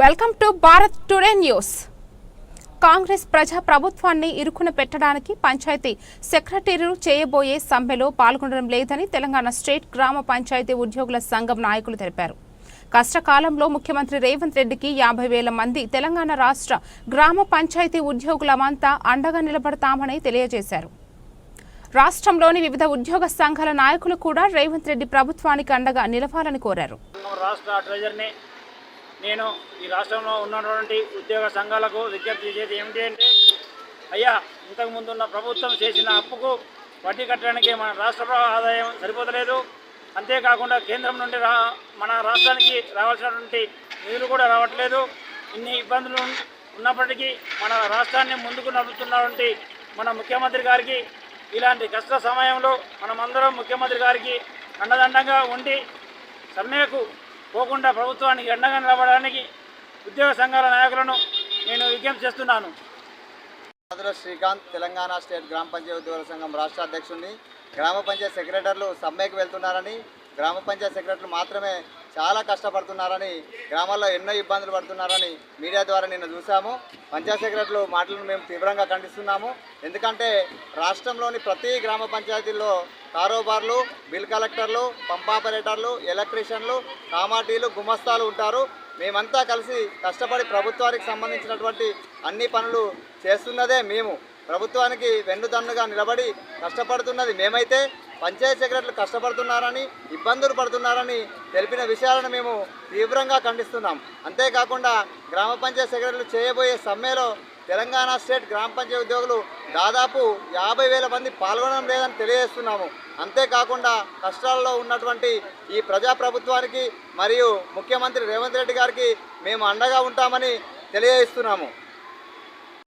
Welcome to Bharat Today News. Congress ప్రజా ప్రభుత్వాన్ని ఇరుకున పెట్టడానికి పంచాయతీ సెక్రటరీలు చేయబోయే సమ్మెలో పాల్గొనడం లేదని తెలంగాణ స్టేట్ గ్రామ పంచాయతీ ఉద్యోగుల సంఘం నాయకులు తెలిపారు. కష్టకాలంలో ముఖ్యమంత్రి రేవంత్ రెడ్డికి యాభై వేల మంది తెలంగాణ రాష్ట్ర గ్రామ పంచాయతీ ఉద్యోగులమంతా అండగా నిలబడతామని తెలియజేశారు. రాష్ట్రంలోని వివిధ ఉద్యోగ సంఘాల నాయకులు కూడా రేవంత్ రెడ్డి ప్రభుత్వానికి అండగా నిలవాలని కోరారు. రాష్ట్ర ట్రెజర్ని నేను ఈ రాష్ట్రంలో ఉన్నటువంటి ఉద్యోగ సంఘాలకు విజ్ఞప్తి చేసేది ఏమిటి అంటే అయ్యా ఇంతకుముందు ఉన్న ప్రభుత్వం చేసిన అప్పుకు వడ్డీ కట్టడానికి మన రాష్ట్ర ఆదాయం సరిపోతలేదు. అంతేకాకుండా కేంద్రం నుండి రా మన రాష్ట్రానికి రావాల్సినటువంటి నిధులు కూడా రావట్లేదు. ఇన్ని ఇబ్బందులు ఉన్నప్పటికీ మన రాష్ట్రాన్ని ముందుకు నడుపుతున్నటువంటి మన ముఖ్యమంత్రి గారికి ఇలాంటి కష్ట సమయంలో మనమందరం ముఖ్యమంత్రి గారికి అండదండంగా ఉండి సమ్మెకు పోకుండా ప్రభుత్వానికి ఎండగా నిలబడడానికి ఉద్యోగ సంఘాల నాయకులను నేను విజ్ఞప్తి చేస్తున్నాను. ఆంధ్ర శ్రీకాంత్ తెలంగాణ స్టేట్ గ్రామ పంచాయతీ ఉద్యోగుల సంఘం రాష్ట్ర అధ్యక్షుడిని గ్రామ పంచాయతీ సెక్రటరీలు సమ్మెకు వెళ్తున్నారని గ్రామ పంచాయతీ సెక్రటరీలు మాత్రమే చాలా కష్టపడుతున్నారని గ్రామాల్లో ఎన్నో ఇబ్బందులు పడుతున్నారని మీడియా ద్వారా నిన్న చూసాము పంచాయతీ సెక్రటరీలు మాటలను మేము తీవ్రంగా ఖండిస్తున్నాము. ఎందుకంటే రాష్ట్రంలోని ప్రతి గ్రామ పంచాయతీల్లో కారోబార్లు బిల్ కలెక్టర్లు పంప్ ఆపరేటర్లు ఎలక్ట్రీషియన్లు కామాటీలు గుమస్తాలు ఉంటారు. మేమంతా కలిసి కష్టపడి ప్రభుత్వానికి సంబంధించినటువంటి అన్ని పనులు చేస్తున్నదే మేము. ప్రభుత్వానికి వెన్నుదన్నుగా నిలబడి కష్టపడుతున్నది. మేమైతే పంచాయతీ సెక్రటరీలు కష్టపడుతున్నారని ఇబ్బందులు పడుతున్నారని తెలిపిన విషయాలను మేము తీవ్రంగా ఖండిస్తున్నాం. అంతేకాకుండా గ్రామ పంచాయతీ సెక్రటరీలు చేయబోయే సమ్మెలో తెలంగాణ స్టేట్ గ్రామ పంచాయతీ ఉద్యోగులు దాదాపు యాభై వేల మంది పాల్గొనడం లేదని తెలియజేస్తున్నాము. అంతేకాకుండా కష్టాల్లో ఉన్నటువంటి ఈ ప్రజాప్రభుత్వానికి మరియు ముఖ్యమంత్రి రేవంత్ రెడ్డి గారికి మేము అండగా ఉంటామని తెలియజేస్తున్నాము.